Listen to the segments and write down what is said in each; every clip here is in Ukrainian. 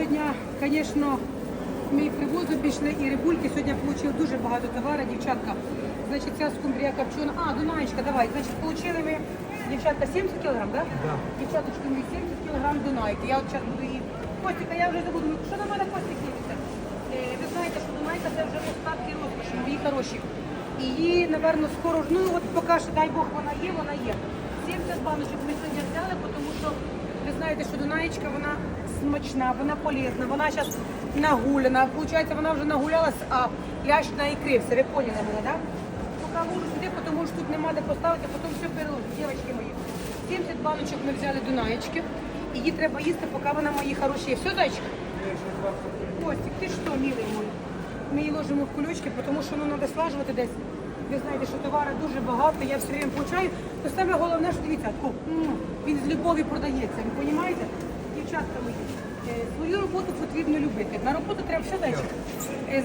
сьогодні, звісно, ми привозу пішли, і рибульки. Сьогодні отримали дуже багато товару, дівчатка. Значить, ця скумбрія копчена. А, Дунаєчка, давай. Значить, отримали ми, дівчатка, 70 кілограм, так? Да? Да. Дівчаточки, мої 70 кілограм Дунайки. Я от зараз буду її. Костіка, я вже забуду. Що на мене Костік дивиться? Е, Ви знаєте, що Дунайка це вже остатки розкоші, мої хороші. І її, напевно, скоро ж, ну от поки що, дай Бог, вона є, вона є. 70 баночок ми сьогодні взяли, тому що ви знаєте, що Дунаєчка, вона смачна, вона полезна, вона зараз нагуляна. Получається, вона вже нагулялась, а лящ на ікри. Все, ви поняли мене, так? Поки можу сюди, тому що тут нема де поставити, потім все переложу. Дівчатки мої. 70 баночок ми взяли Дунаєчки. Її треба їсти, поки вона мої хороші. Все, зайчик? Костик, ти що, милий мой? Ми її ложимо в кулючки, тому що ну, треба слажувати десь. Ви знаєте, що товару дуже багато, я все время получаю. То саме головне, що дивіться, він з любов'ю продається. Ви розумієте? Дівчатка е, свою роботу потрібно любити. На роботу треба все далі.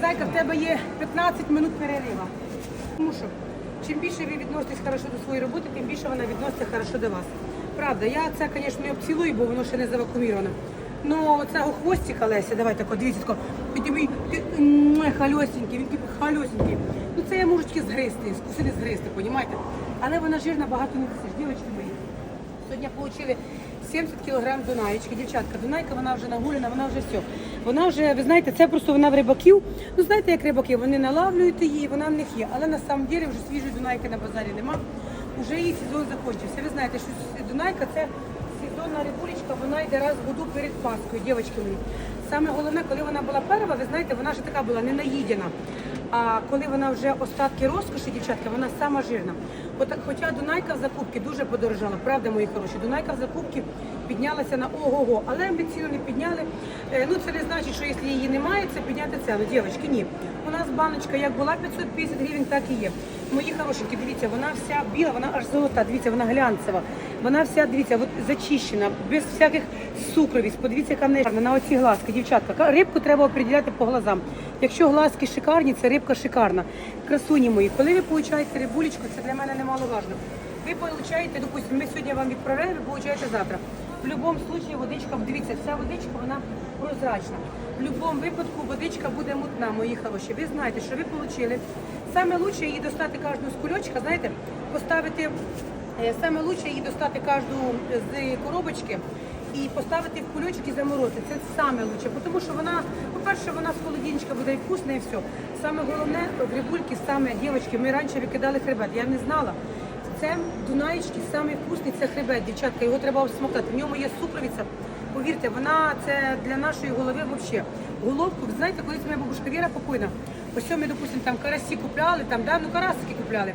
Зайка, в тебе є 15 минут перерива. Тому що чим більше ви відноситесь хорошо до своєї роботи, тим більше вона відноситься хорошо до вас. Правда, я це, звісно, не обцілую, бо воно ще не завакуміровано. Ну, цього хвостика Леся, давайте тако, дивіться, тако, він такий хальосенький, він такий хальосенький. Ну це я можу тільки згризти, скусити згризти, розумієте? Але вона жирна, багато не несеш, дівчатки мої. Сьогодні отримали 70 кілограм Дунаєчки. Дівчатка, Дунайка, вона вже нагуляна, вона вже все. Вона вже, ви знаєте, це просто вона в рибаків. Ну, знаєте, як рибаки, вони налавлюють її, вона в них є. Але на самом деле вже свіжої Дунайки на базарі нема. Уже її сезон закінчився. Ви знаєте, що Дунайка це сезонна рибулечка, вона йде раз в году перед Паскою, дівчатки мої. Саме головне, коли вона була перша, ви знаєте, вона ж така була ненаїдена. А коли вона вже остатки розкоші, дівчатка, вона сама жирна. От, хоча Дунайка в закупки дуже подорожала, правда, мої хороші. Дунайка в закупки піднялася на ого-го, але ми ціну не підняли. Е, Ну це не значить, що якщо її немає, це підняти ціну. Дівчатки, ні. У нас баночка як була 550 гривень, так і є. Мої хорошенькі, дивіться, вона вся біла, вона аж золота, дивіться, вона глянцева. Вона вся, дивіться, от зачищена, без всяких сукровіць. Подивіться, яка в на оці глазки, дівчатка. Рибку треба определяти по глазам. Якщо глазки шикарні, це рибка шикарна. Красуні мої, коли ви получаєте рибулечку, це для мене немаловажно. Ви получаєте, допустимо, ми сьогодні вам відправляємо, ви получаєте завтра. В будь-якому випадку водичка, дивіться, вся водичка, вона прозрачна. В будь-якому випадку водичка буде мутна, мої хороші. Ви знаєте, що ви отримали. Саме лучше її достати кожну з кульочка, знаєте, поставити, е, саме лучше її достати кожну з коробочки і поставити в кульочок і заморозити. Це саме лучше, тому що вона, по-перше, вона з холодильничка буде і і все. Саме головне, в рибульки, саме дівчатки, ми раніше викидали хребет, я не знала. Це Дунаєчки, самий вкусний це хребет, дівчатка, його треба обсмоктати. В ньому є сукровиця. Повірте, вона це для нашої голови взагалі. Головку, ви знаєте, колись моя бабушка Віра покойна. Ось ми, допустимо, там карасі купляли, там, да, ну карасики купляли.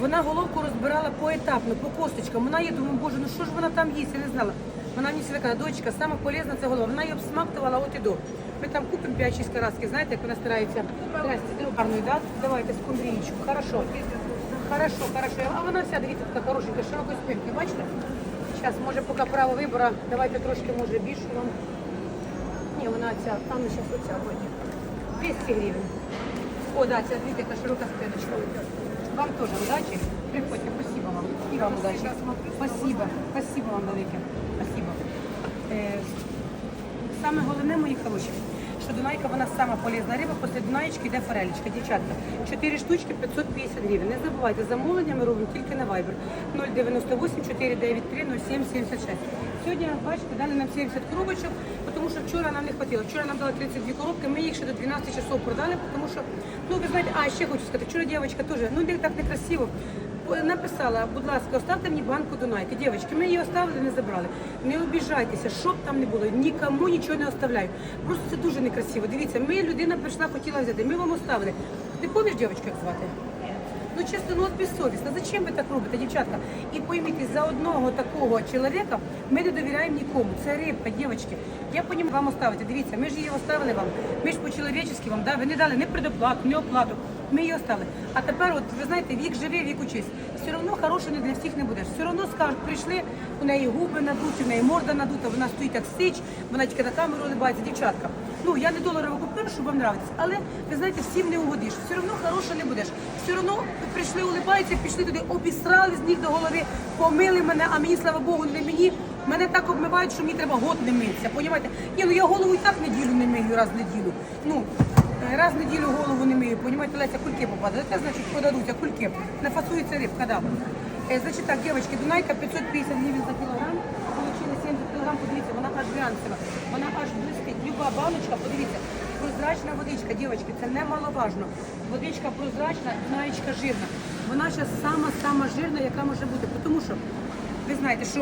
Вона головку розбирала поетапно, по косточкам. Вона є, думаю, боже, ну що ж вона там їсть, я не знала. Вона мені всегда казала, дочка, саме полезна це голова. Вона її обсмактувала от і до. Ми там купимо 5-6 караски, знаєте, як вона старається. Здрасте, гарної, да? Давайте скумбрійчу. Хорошо. Хорошо, хорошо. А вона вся, дивіться, така хорошенька, широкої спинки, бачите? Зараз, може, поки право вибору, давайте трошки, може, більше вам. Ні, вона ця, там зараз оця вроді. 200 гривень. О, да, ця дивіться, яка широка спиночка. Вам теж удачі. Приходьте, спасибо вам. І вам удачі. Спасибо. Спасибо вам велике. Спасибо. Е, Саме головне, мої хороші, що Дунайка, вона сама полезна риба, після Дунаєчки йде форелечка, дівчатка. Чотири штучки 550 гривень. Не забувайте, замовлення ми робимо тільки на Viber 098 493 0776. Сьогодні, бачите, дали нам 70 коробочок, тому що вчора нам не хватило. Вчора нам дали 32 коробки, ми їх ще до 12 часов продали, тому що, ну ви знаєте, а ще хочу сказати, вчора дівчинка теж, ну так некрасиво. Написала, будь ласка, оставте мені банку Дунайки. Дівчатки, ми її оставили, не забрали. Не обіжайтеся, що б там не було, нікому нічого не оставляю. Просто це дуже некрасиво. Дивіться, ми людина прийшла, хотіла взяти, ми вам оставили. Ти пам'ятаєш, дівчатку, як звати? Ну чесно, ну от безсовісно. Зачем ви так робите, дівчатка? І пойміть, за одного такого чоловіка ми не довіряємо нікому. Це рибка, дівчатки. Я понім вам оставити. Дивіться, ми ж її оставили вам. Ми ж по-чоловічески вам, да? ви не дали ні предоплату, ні оплату. Ми її оставили. А тепер, от ви знаєте, вік живе, вік учись. Все одно хороше не для всіх не будеш. Все одно скажуть, прийшли, у неї губи надуті, у неї морда надута, вона стоїть як сич, вона тільки на камеру улибається, дівчатка. Ну, я не доларово купила, щоб вам нравитись, але ви знаєте, всім не угодиш. Все одно хороше не будеш. Все одно прийшли, улибаються, пішли туди, обісрали з ніг до голови, помили мене, а мені, слава Богу, не мені, Мене так обмивають, що мені треба год не митися. Понімаєте? Ні, ну я голову і так неділю не мию раз в неділю. Ну, раз в неділю голову не мию. Понімаєте, Леся, кульки попадуть. Це значить подадуть, а кульки. Нафасується рибка, да. Е, значить так, дівчатки, Дунайка 550 гривень за кілограм. Получили 70 кілограм, подивіться, вона аж глянцева. Вона аж блистить. Люба баночка, подивіться. Прозрачна водичка, дівчатки, це немаловажно. Водичка прозрачна, знаєчка жирна. Вона зараз сама-сама жирна, яка може бути. Тому що ви знаєте, що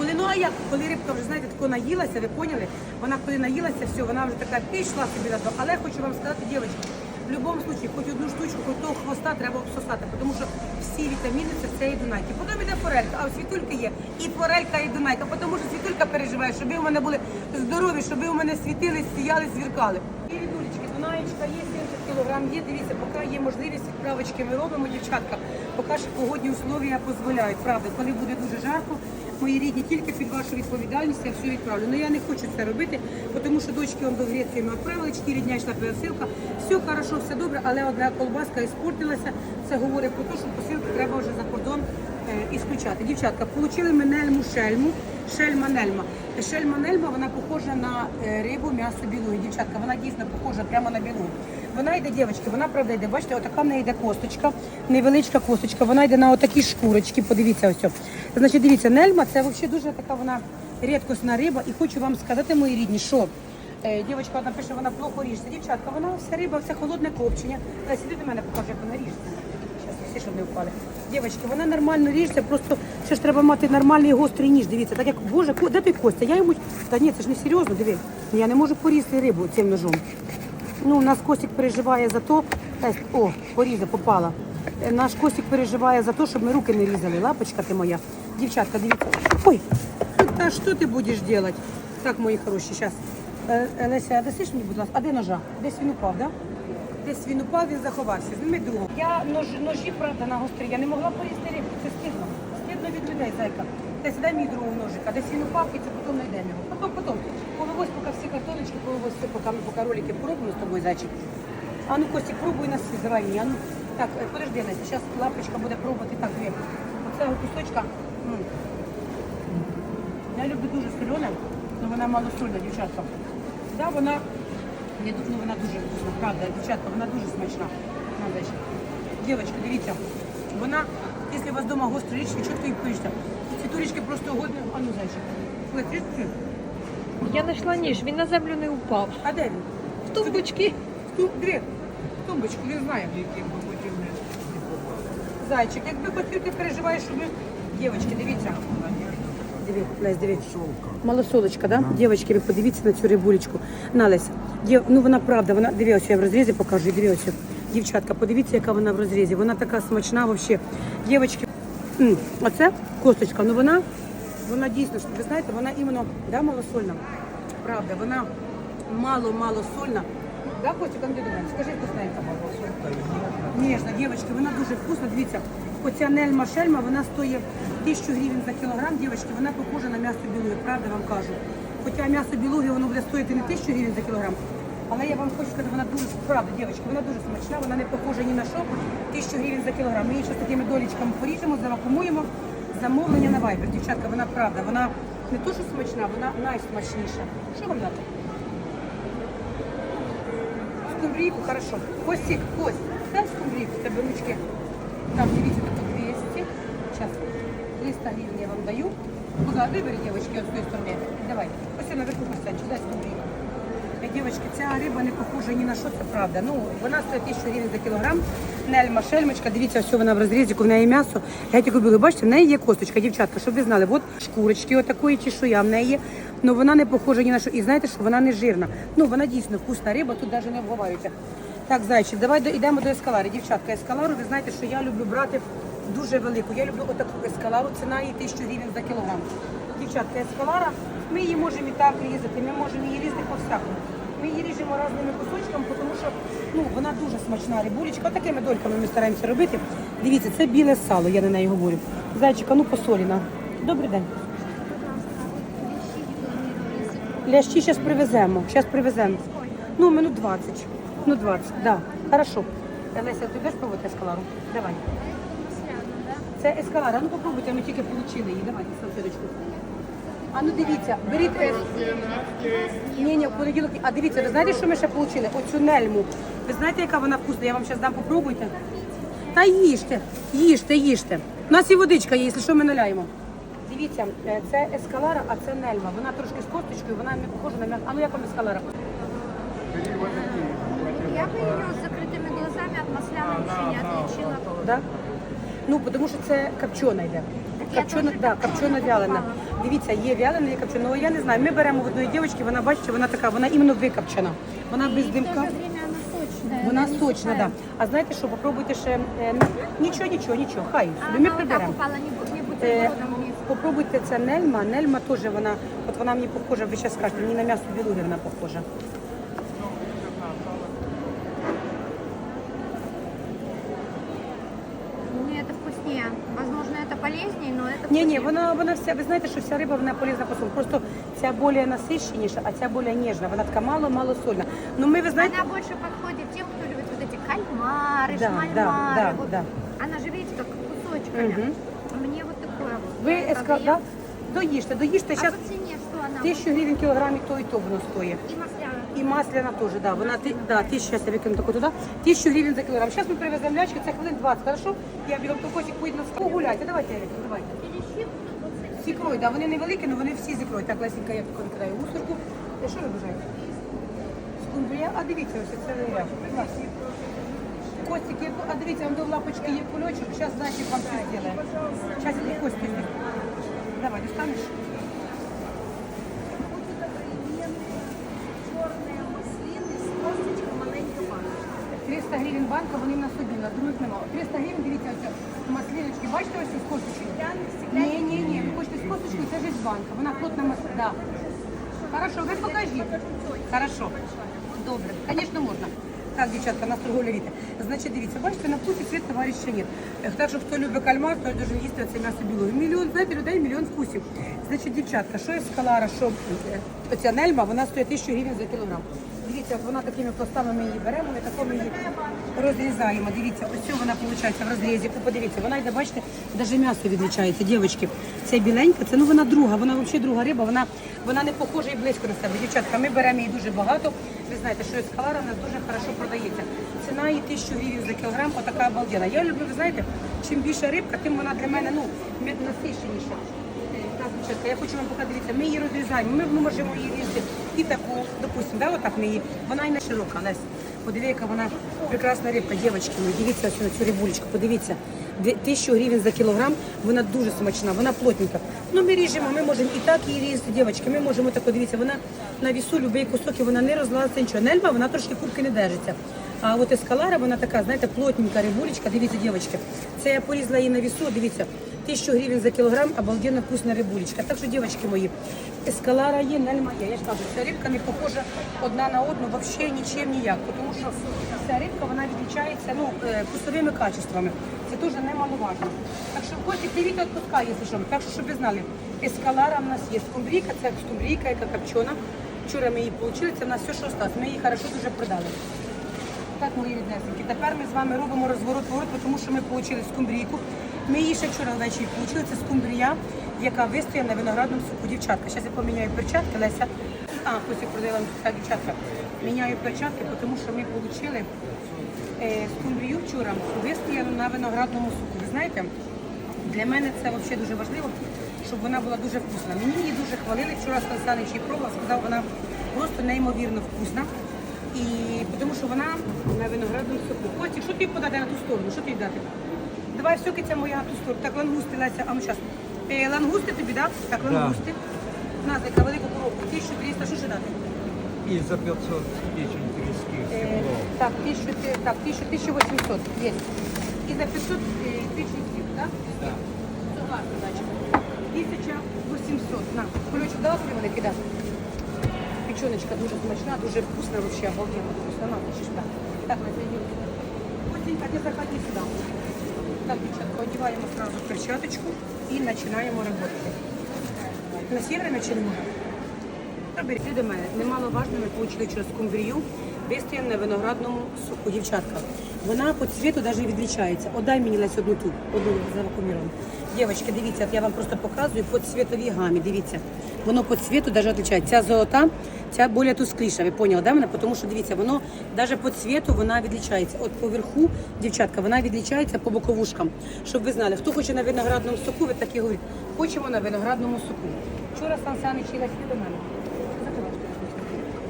коли ну а як, коли рибка вже знаєте, тако наїлася, ви поняли? Вона коли наїлася, все, вона вже така пішла собі на дно. Але хочу вам сказати, дівчатки, в будь-якому випадку, хоч одну штучку, хоч того хвоста треба обсосати, тому що всі вітаміни це в цієї дунайки. Потім іде форелька, а у світульки є і форелька, і дунайка, тому що світулька переживає, щоб ви у мене були здорові, щоб ви у мене світили, сіяли, звіркали. І рідулечки, дунаєчка є 70 кілограм, є, дивіться, поки є можливість відправочки, ми робимо, дівчатка, поки що погодні условия дозволяють, правда, коли буде дуже жарко, мої рідні, тільки під вашу відповідальність я все відправлю. Ну я не хочу це робити, тому що дочки вам до Греції ми відправили, 4 дня йшла пересилка, все хорошо, все добре, але одна колбаска іспортилася. Це говорить про те, що посилку треба вже за кордон е, ісключати. Дівчатка, отримали ми нельму шельму, шельма нельма. Шельма нельма, вона похожа на е, рибу, м'ясо білу. Дівчатка, вона дійсно похожа прямо на білу. Вона йде, дівчатки, вона правда йде. Бачите, отака в неї йде косточка, невеличка косточка. Вона йде на отакі шкурочки. Подивіться ось. Значить, дивіться, нельма це взагалі дуже така вона рідкісна риба. І хочу вам сказати, мої рідні, що е, дівчатка одна пише, вона плохо ріжеться. Дівчатка, вона вся риба, це холодне копчення. Леся, іди до мене покажи, як вона ріжеться. Всі, щоб не впали. Дівчатки, вона нормально ріжеться, просто ще ж треба мати нормальний гострий ніж. Дивіться, так як боже, де той Костя? Я йому та ні, це ж не серйозно. Диви, я не можу порізати рибу цим ножом. Ну, у нас Костік переживає за то, о, поріза, попала. Е, Наш Костік переживає за те, щоб ми руки не різали. Лапочка ти моя. Дівчатка, дивіться. Ой, та що ти будеш робити? Так, мої хороші, зараз. Леся, а дасиш мені, будь ласка, а де ножа? Десь він упав, так? Да? Десь він упав, він заховався. Зніми другого. Я нож, ножі, правда, на гострі. Я не могла порізати рибу. Це стидно. Стидно від людей, зайка. Десь дай мій другого ножика, десь він упав, і це потім знайдемо його. Потім, потім. Повивозь поки всі картоночки, повивозь все, поки, поки ролики поробимо з тобою, зайчик. А ну, Костік, пробуй на світ, давай. А ну. Так, е, подожди, Леся, зараз лапочка буде пробувати так, дві. Оце кусочка. м. Я люблю дуже солене, але вона малосольна, дівчатка. Да, вона, я думаю, вона дуже вкусна, правда, дівчатка, вона дуже смачна. Дівчатка, дивіться, вона, якщо у вас вдома гострі річки, чітко їх пишете. Цвітулечки просто годні, а ну зайчик. Трішки. Я знайшла ніж, він на землю не упав. А де він? В тумбочки. в Ту, диви, тумбочку, він знає. Зайчик, якби хотів, ти переживаєш, щоб ми... Дівчатки, дивіться. Лесь, диви. Малосолочка, да? Дівчатки, ви подивіться на цю рибулечку. На, Лесь. Дів... Ну, вона правда, вона, диви, ось я в розрізі покажу, диви ось. Дівчатка, подивіться, яка вона в розрізі. Вона така смачна взагалі. Дівчатки, оце косточка, ну вона, вона дійсно, ви знаєте, вона іменно, да, малосольна. Правда, вона мало-мало сольна. Да, Костя, там? Скажи вкусненько. Ніжна, дівчатки, вона дуже вкусна. Дивіться, оця нельма шельма, вона стоїть 1000 гривень за кілограм. Дівчатки, вона похожа на м'ясо білуги, правда вам кажу. Хоча м'ясо білуги, воно буде стоїти не 1000 гривень за кілограм. Але я вам хочу сказати, вона дуже, правда, дівчатки, вона дуже смачна, вона не похожа ні на що. 1000 гривень за кілограм. Ми її ще з такими долічками поріжемо, завакумуємо. Замовлення на вайбер. Дівчатка, вона правда, вона не то, що смачна, вона найсмачніша. Що вам дати? скумбрійку, хорошо. Костик, Кость, дай скумбрійку, тебе ручки. Там, дивіться, тут 200. Сейчас, 300 гривен я вам даю. Куда? Выбери, девочки, от той стороны. Давай. Ось я наверху, Костянчик, дай скумбрійку. Дівчатки, ця риба не похожа ні на що, це правда. Ну, вона стоїть 1000 гривень за кілограм. Нельма, шельмочка, дивіться, все вона в розрізі, в неї м'ясо. Я тільки були, бачите, в неї є косточка, дівчатка, щоб ви знали, от шкурочки, отакої чешуя в неї. Ну вона не похожа ні на що. І знаєте, що вона не жирна. Ну, вона дійсно вкусна риба, тут навіть не обговорюється. Так, зайчик, давай до- йдемо до ескалари. Дівчатка, ескалару, ви знаєте, що я люблю брати дуже велику. Я люблю отаку ескалару, ціна її 1000 гривень за кілограм. Дівчатка, ескалара, ми її можемо і так різати, ми можемо її різати по-всякому. Ми її ріжемо різними кусочками, тому що ну, вона дуже смачна рибулечка. Такими дольками ми стараємося робити. Дивіться, це біле сало, я на неї говорю. Зайчика, ну посоліна. Добрий день. Лящі зараз привеземо. Зараз привеземо. Ну, минут 20. Ну, 20, так. Да. Хорошо. Леся, ти будеш пробувати ескалару? Давай. Це ескалара. Ну попробуйте, ми тільки отримали її. Давайте салфеточку. А ну дивіться, беріть. е, Ні, ні, в понеділок. А дивіться, ви знаєте, що ми ще отримали? Оцю нельму. Ви знаєте, яка вона вкусна? Я вам зараз дам, попробуйте. Та їжте, їжте, їжте. У нас і водичка є, якщо що ми наляємо. Дивіться, е, це ескалара, а це нельма. Вона трошки з косточкою, вона не похожа на м'ясо. А ну як вам ескалара? Я бы ее с закрытыми глазами от масляной вообще не отличила. Да? Ну, тому що це копчена йде. я Копчена, теж да, копчену копчена вялена. покупала. Дивіться, є вялена, є копчена. Ну, я не знаю, ми беремо в одної дівчинки, вона бачите, вона така, вона іменно викопчена. Вона без димка. Вона сочна, да. А знаєте що, попробуйте ще, е, нічого, нічого, нічого, хай, собі ми приберемо. Е. Попробуйте це нельма. Нельма теж вона, от вона мені похожа, ви зараз скажете, мені на м'ясо білуги вона похожа. Ні, ні, вкуснее. вона, вона вся, ви знаєте, що вся риба вона полезна по солі. Просто ця більш насищеніша, а ця більш ніжна. Вона така мало-мало сольна. Ну ми, ви знаєте, Она больше подходит тем, кто любит вот эти кальмары, Да, шмальмары. да, да, вот. да. Она же, видите, как кусочками. Мгм. А Мне вот такое вот. ви Я еска... поем. да? доїжте, доїжте. А Зараз по цене что она? тисячу гривень кілограм і то, і то воно стоїть. И масляная. І масляна теж, да. Вона да, тисячу, я викину таку туди. Тисячу гривень за кілограм. Зараз ми привеземо лячки, це хвилин 20, хорошо? Я бігом токосик поїду на скалу. Погуляйте, давайте, Ерик, давайте. З ікрою, да, вони невеликі, але вони всі з ікрою. Так, Лесенька, я таку викидаю мусорку. Е, Що ви бажаєте? Скумбрія, а дивіться, ось це ряд. Костик, є, а дивіться, там до лапочки є кульочок, зараз значить вам все зробимо. Зараз я Костик. Давай, достанеш? Чорної маслини з косточкою маленька баночка. 300 гривень банка, вони в нас один, на других немає. 300 гривень, дивіться, ось маслиночки, бачите ось з косточкою? Ні, ні, ні, ви хочете з косточкою, це ж із банка, вона плотна маслина. Да. Хорошо, ви покажіть. Хорошо. Добре, звісно, можна. Так, дівчатка, нас торговля віте. Значить, дивіться, бачите, на вкусі цвіт товариша нет. Е, Так що хто любить кальмар, той дуже їсти це м'ясо білого. Мільйон, знаєте, людей мільйон вкусів. Значить, дівчатка, що є скалара, що е, оця нельма, вона стоїть 1000 гривень за кілограм. Дивіться, вона такими пластами ми її беремо, ми такому її розрізаємо. Дивіться, ось вона виходить в розрізі. Подивіться, вона йде, бачите, навіть м'ясо відлічається, дівчатки. Це біленька, це ну вона друга, вона взагалі друга риба, вона, вона не похожа і близько на себе. Дівчатка, ми беремо її дуже багато. Ви знаєте, що ескалара в нас дуже хорошо продається. Ціна її 1000 гривень за кілограм, отака обалдена. Я люблю, ви знаєте, чим більша рибка, тим вона для мене ну, насищеніша. Е, я хочу вам показати, дивіться, ми її розрізаємо, ми можемо її різати і таку, допустимо, да, отак ми її, вона і не широка, Лесь. Подиви, яка вона прекрасна рибка, дівчатки дивіться ось на цю рибулечку, подивіться. Тисячу гривень за кілограм, вона дуже смачна, вона плотненька. Ну ми ріжемо, ми можемо і так її різати, дівчатки, ми можемо так, дивіться, вона на вісу, любий кусок, і вона не розлазиться нічого. Нельма, вона трошки кубки не держиться. А от ескалара, вона така, знаєте, плотненька рибулечка, дивіться, дівчатки. Це я порізала її на вісу, дивіться, тисячу гривень за кілограм, обалденно вкусна рибулечка. Так що, дівчатки мої, ескалара є, нельма є. Я ж кажу, ця рибка не похожа одна на одну, взагалі нічим ніяк. Тому що ця рибка, вона відрізняється ну, е, вкусовими качествами. Це дуже немаловажно. Так що Костик, дивіться відпускає, якщо що. Так що, щоб ви знали, ескалара в нас є скумбрійка, це скумбрійка, яка копчена. Вчора ми її отримали, це в нас все, що осталось. Ми її хорошо дуже продали. Так, мої ріднесенькі. Тепер ми з вами робимо розворот ворот, тому що ми отримали скумбрійку. Ми її ще вчора ввечері отримали. Це скумбрія, яка вистояла на виноградному соку. Дівчатка, зараз я поміняю перчатки, Леся. А, Костя продає вам так, дівчатка. Міняю перчатки, тому що ми отримали е, скумбрію вчора вистояну на виноградному соку. Ви знаєте, для мене це взагалі дуже важливо, щоб вона була дуже вкусна. Мені її дуже хвалили. Вчора Сан Санич її пробував, сказав, вона просто неймовірно вкусна. І тому що вона на виноградному соку. Костік, що тобі подати на ту сторону? Що тобі дати? Давай все киця моя на. Так, лангусти, Леся, а ну зараз. Е, лангусти тобі, да? Так, лангусти. На, така велику коробку, 1300, що ще дати? И за 500 печень треских Е, так, 1000, так, 1000, 1800, є. І за 500 е, тисяч стів, так? Да. Согласна, значить. 1800, на. Кульочок дала собі великий, да? Печеночка дуже смачна, дуже вкусна, вообще обалденно вкусна. На, ти так. Так, на. Костенька, ти заходи сюди. Так, дівчатка, одіваємо сразу перчаточку і починаємо роботи. На сі время чи беріть до мене. Немаловажно, ми отримали через скумбрію, вистояно на виноградному соку, дівчатка. Вона по цвіту навіть відлічається. Одай мені Лесь одну ту, одну завакуміровану. Дівчатки, дивіться, от я вам просто показую по цвітовій гамі, дивіться. Воно по цвіту навіть відлічається. Ця золота, ця більш тускліша, ви поняли, да, мене? Тому що, дивіться, воно навіть по цвіту вона відлічається. От поверху, дівчатка, вона відлічається по боковушкам. Щоб ви знали, хто хоче на виноградному соку, ви так і говорите, хочемо на виноградному соку. Вчора Сан Санич і Лесі до мене.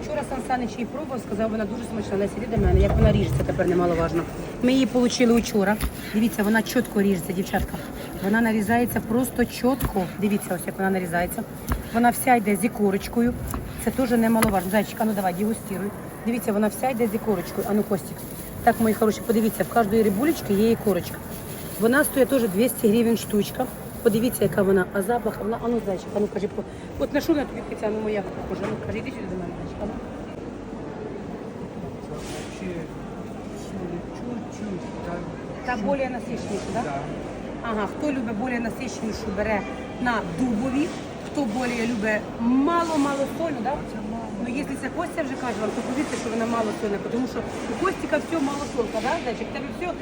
Вчора Сан Санич її пробував, сказав, вона дуже смачна. Леся, іди до мене, як вона ріжеться, тепер немаловажно. Ми її отримали вчора. Дивіться, вона чітко ріжеться, дівчатка. Вона нарізається просто чітко. Дивіться, ось як вона нарізається. Вона вся йде з ікорочкою. Це теж немаловажно. Зайчик, а ну давай, дегустируй. Дивіться, вона вся йде з ікорочкою. А ну, Костік. Так, мої хороші, подивіться, в кожної рибулечки є ікорочка. Вона стоїть теж 200 гривень штучка. Подивіться, яка вона, а запах, вона, а ну зайчик, а ну кажи, от на що вона тобі піця, ну моя похожа, ну кажи, іди сюди до мене, зайчик, а ну. Та більш насичніша, так? Да. Ага, хто любить більш насичнішу, бере на дубові, хто більш любить мало-мало солю, так? Ну, якщо це Костя вже каже вам, то повірте, що вона мало сольна, тому що у Костіка все мало солка, да, зайчик? Тебе все.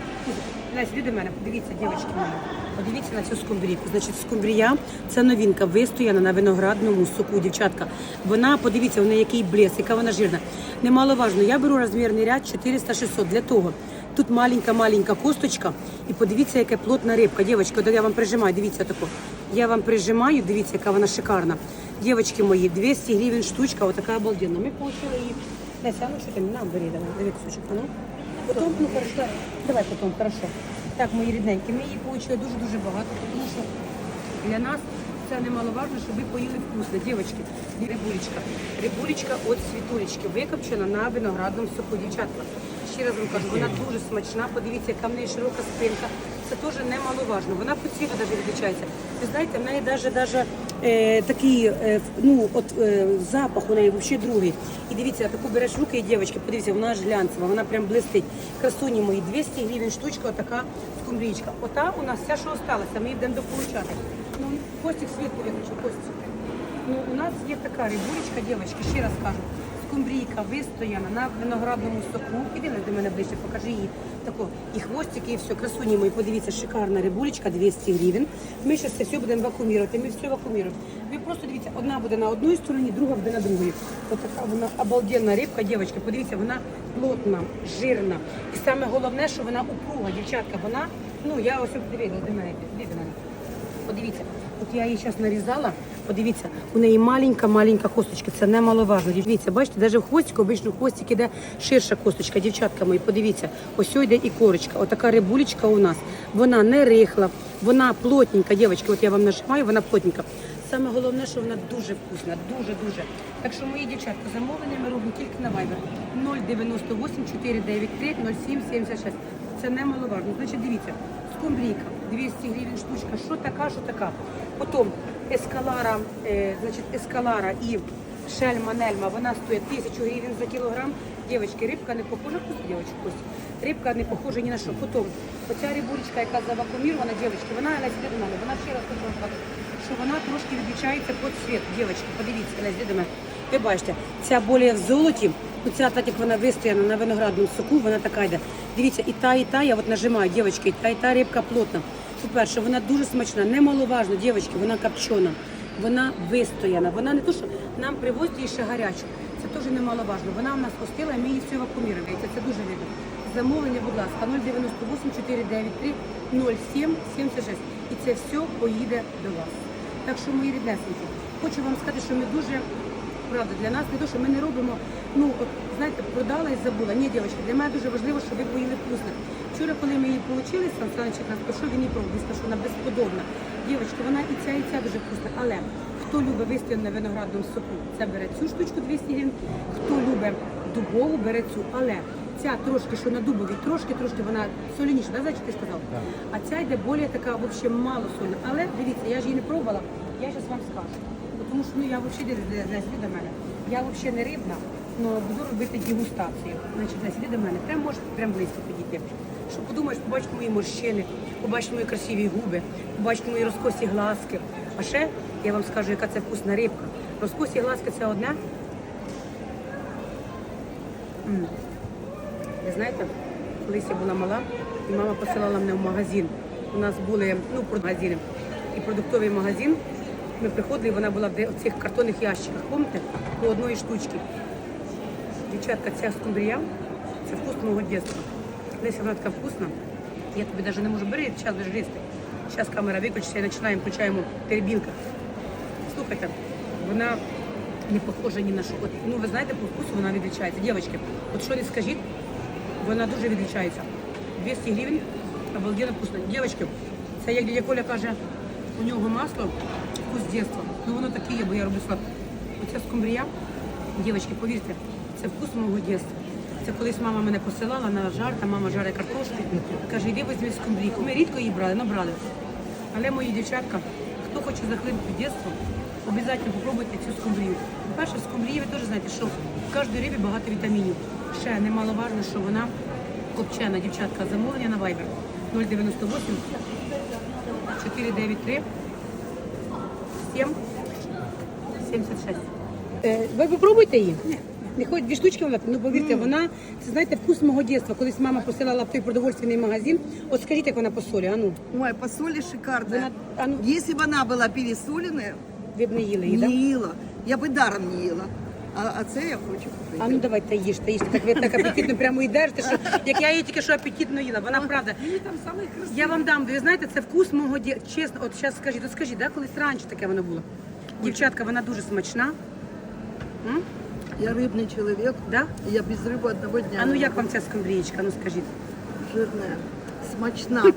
Іди до мене, подивіться, дівчатки мої. Подивіться на цю скумбрійку. Значить, скумбрія це новинка, вистояна на виноградному соку, дівчатка. Вона, подивіться, неї який блеск, яка вона жирна. Немаловажно, я беру розмірний ряд 400-600 для того. Тут маленька-маленька косточка. І подивіться, яка плотна рибка. От я вам прижимаю, дивіться таку. Я вам прижимаю, дивіться, яка вона шикарна. Дівчатки мої, 200 гривень штучка, отака обалденна. Ми отримали її. Леся, ну що ти на, бери, давай, диви кусочок, ну. Потім, ну хорошо, давай потім, хорошо. Так, мої рідненькі, ми її отримали дуже-дуже багато, тому що для нас це немаловажно, щоб ви поїли вкусно. Дівчатки, рибулечка. Рибулечка від світулечки, викопчена на виноградному соку. Дівчатка, ще раз вам кажу, вона дуже смачна. Подивіться, яка в неї широка спинка. Це теж немаловажно. Вона по цвіту навіть відрізняється. Ви знаєте, в неї навіть, навіть е, такий, е, ну, от е, запах у неї взагалі другий. І дивіться, таку береш руки і дівчатки, подивіться, вона ж глянцева, вона прям блистить. Красуні мої, 200 гривень штучка, отака скумбрічка. Ота у нас вся, що осталося, ми її будемо дополучати. Ну, Костик світку виключив, Костик. Ну, у нас є така рибулечка, дівчатки, ще раз кажу. Скумбрійка вистояна на виноградному соку. Іди до мене ближче, покажи її. Тако. І хвостики, і все. Красуні мої, подивіться, шикарна рибулечка, 200 гривень. Ми зараз це все будемо вакуумірувати. Ми все вакууміруємо. Ви просто дивіться, одна буде на одній стороні, друга буде на другій. Ось така вона обалденна рибка, дівчатки. Подивіться, вона плотна, жирна. І саме головне, що вона упруга, дівчатка. Вона, ну я ось дивіться, до мене. Подивіться, от я її зараз нарізала. Подивіться, у неї маленька-маленька косточка. Це немаловажно. Дивіться, бачите, навіть в хвостику, обично в хвостик іде ширша косточка. Дівчатка мої, подивіться, ось йде і корочка. Отака рибулечка у нас. Вона не рихла, вона плотненька, дівчатки, от я вам нажимаю, вона плотненька. Саме головне, що вона дуже вкусна, дуже-дуже. Так що мої дівчатка, замовлення ми робимо тільки на Viber 098 493 0776. Це немаловажно. Значить, дивіться, скумбрійка 200 гривень штучка. Що така, що така. Потім ескалара, е, значить, ескалара і шельма нельма, вона стоїть 1000 гривень за кілограм. Дівчатки, рибка не похожа, дівчатки, Костя. Рибка не похожа ні на що. Потім, оця рибулечка, яка завакумірована, дівчатки, вона мене, вона ще раз хочу вам що вона трошки відлічається під цвіт. Дівчатки, подивіться, мене. Ви бачите, ця більше в золоті, оця так як вона вистояна на виноградному соку, вона така йде. Дивіться, і та, і та, я от нажимаю, дівчатки, і та, і та рибка плотна. По-перше, вона дуже смачна, немаловажно, дівчатки, вона копчена, вона вистояна. Вона не то, що нам привозять її ще гарячу. Це теж немаловажно. Вона в нас остила, і ми її все вакууміруємо. Це, дуже видно. Замовлення, будь ласка, 098 493 07 76. І це все поїде до вас. Так що, мої ріднесенькі, хочу вам сказати, що ми дуже правда для нас не то, що ми не робимо. Ну от знаєте, продала і забула. Ні, дівчатки, для мене дуже важливо, щоб ви поїли вкусно. Вчора, коли ми її отримали, Сан Саничек нас прийшов, він її пробував, він сказав, що вона безподобна. Дівчатки, вона і ця, і ця дуже вкусна. Але хто любить вистояну на виноградному соку, це бере цю штучку 200 гривень. Хто любить дубову, бере цю. Але ця трошки, що на дубовій, трошки, трошки вона соляніша, да, зайчик, ти сказав? А ця йде більш така, взагалі, мало сольна. Але дивіться, я ж її не пробувала, я зараз вам скажу. Тому що ну, я взагалі десь до мене. Я взагалі не рибна, але буду робити дегустацію. Значить, іди до мене, прям можеш прям близько підійти. Що подумаєш, побачиш мої морщини, побачиш мої красиві губи, побачиш мої розкосі глазки. А ще я вам скажу, яка це вкусна рибка. Розкосі глазки це одне, Ви знаєте, колись я була мала, і мама посилала мене в магазин. У нас були ну, магазини. І продуктовий магазин. Ми приходили, вона була в цих картонних ящиках, пам'ятаєте, по одної штучки. Дівчатка, ця скумбрія, це вкус мого дитинства. Десь вона така вкусна. Я тобі навіть не можу бери, час будеш гристи. Зараз камера виключиться і починаємо, включаємо перебілка. Слухайте, вона не похожа ні на що. От, ну, ви знаєте, по вкусу вона відрізняється. Дівчатки, от що не скажіть, вона дуже відрізняється. 200 гривень, обалденно вкусно. Дівчатки, це як дядя Коля каже, у нього масло, вкус дитинства. Ну воно таке є, бо я роблю сладке. Оця скумбрія, дівчатки, повірте, це вкус мого дитинства. Це колись мама мене посилала на жар, там мама жарить картошку. Каже, йди візьми скумбрійку. Ми рідко її брали, але брали. Але мої дівчатка, хто хоче захлинути дитинство, обов'язково попробуйте цю скумбрію. По-перше, скумбрії ви теж знаєте, що в кожній рибі багато вітамінів. Ще немаловажно, що вона копчена. Дівчатка, замовлення на Viber 098 493 7 76. Е, ви попробуйте її? Ні. Не хоч дві штучки вона, ну повірте, вона, це знаєте, вкус мого дитинства. Колись мама посилала в той продовольственний магазин. От скажіть, як вона по солі, а ну, Ой, по соли шикарная. Вона- а ну. Если бы она была пересоленная, ви б не їли її, не так? ела. Я бы даром не ела. А, а це я хочу. А ну давайте їжте, їжте. Так ви так апетитно прямо їдете, що як я її тільки що апетитно їла. Вона правда. Я вам дам, ви знаєте, це вкус мого ді... Чесно, от зараз скажіть, от скажіть, да, колись раніше таке воно було. Дівчатка, вона дуже смачна. М? Я рыбный человек. Да? и Я без рыбы одного дня. А ну не як могу. вам ця скумбрієчка? Ну скажіть. Жирная, смачна.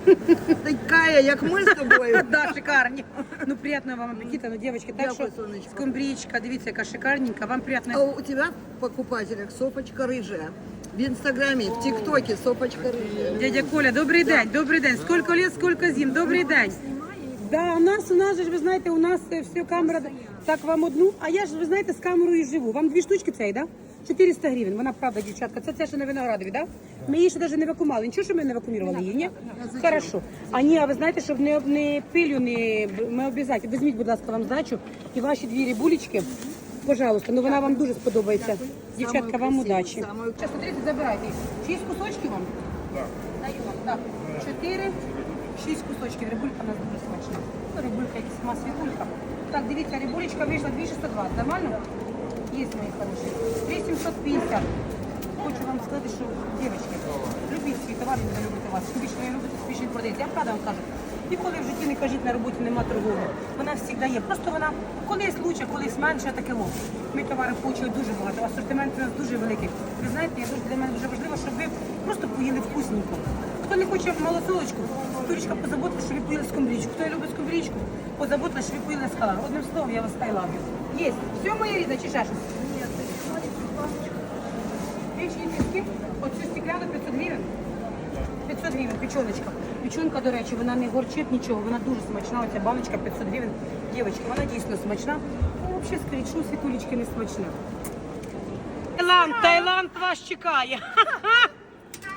Такая, як ми з тобою. Да, шикарні. Ну, приятного вам апетита, ну, дівчатки, так що Дякую, сонечко. скумбрічка, дивіться, яка шикарненька, вам А у тебя в покупателях сопочка рыжая. В инстаграме, в тиктоке сопочка рыжая. Дядя Коля, добрий день, добрий день. Сколько лет, сколько зим, добрий день. Да, у нас, у нас же ж, ви знаєте, у нас е, все камера, так вам одну, а я ж, ви знаєте, з камерою живу. Вам дві штучки цей, да? 400 гривень, вона правда, дівчатка, це те, що на виноградові, да? Ми її ще навіть не вакуумували, нічого, що ми не вакуумували її, ні? Хорошо. А ні, а ви знаєте, щоб не, не пилю, не, ми обов'язково, візьміть, будь ласка, вам здачу, і ваші дві рибулечки, пожалуйста, ну вона вам дуже сподобається. Дівчатка, вам удачі. Сейчас, смотрите, забирайте. Шість кусочків вам? Так. Даю вам, так. Чотири, шість кусочків. Рибулька у нас дуже смачна. Ну, рибулька, якась мас рибулька. Так, дивіться, рибулечка вийшла 2620, нормально? Є, мої хороші. 2750. Хочу вам сказати, що, дівчатки, любіть свій товар, ви любите вас. Чим більше ви любите, тим більше продається. Я правда вам кажу. Ніколи в житті не кажіть, на роботі нема торговлі. Вона завжди є. Просто вона колись лучше, колись менше, таке во. Ми товари получили дуже багато, асортимент у нас дуже великий. Ви знаєте, я дуже для мене дуже важливо, щоб ви просто поїли вкусненько. Хто не хоче малосолочку, Турічка позаботила, щоб ви поїли скумбрічку. Хто любить скумбрічку, позаботила, щоб ви поїли скалар. Одним словом, я вас I. Є. Все моє рідне чи ще щось? Вічні міски, оцю стекляну 500 гривень. 500 гривень, печеночка. Печенка, до речі, вона не горчить нічого, вона дуже смачна. Оця баночка 500 гривень. Дівчатки, вона дійсно смачна. Ну, взагалі, скажіть, що світулечки не смачне. Таїланд, Таїланд вас чекає.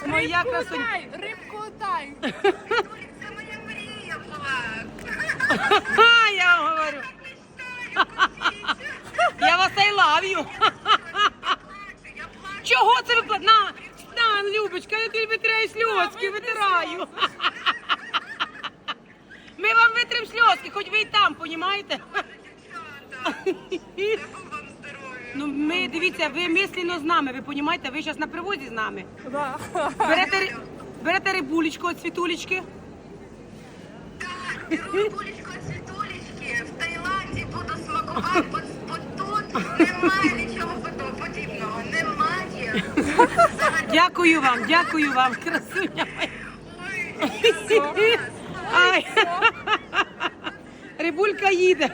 Моя красуня. Рибку дай! Ха, я вам говорю. Я I. Чого це ви На, на, Любочка, я тобі витираю сльозки, витираю. Ми вам витримо сльозки, хоч ви і там, понімаєте? Ну, ми, дивіться, ви мислено з нами, ви понімаєте, ви зараз на привозі з нами. Берете, ри- берете рибулечку від світулечки. Рибулечко, цвітулечки, в Таїланді буду смакувати, немає нічого подібного. Немає. Дякую вам, дякую вам, красуня моя. Ой, Ай. Рибулька їде.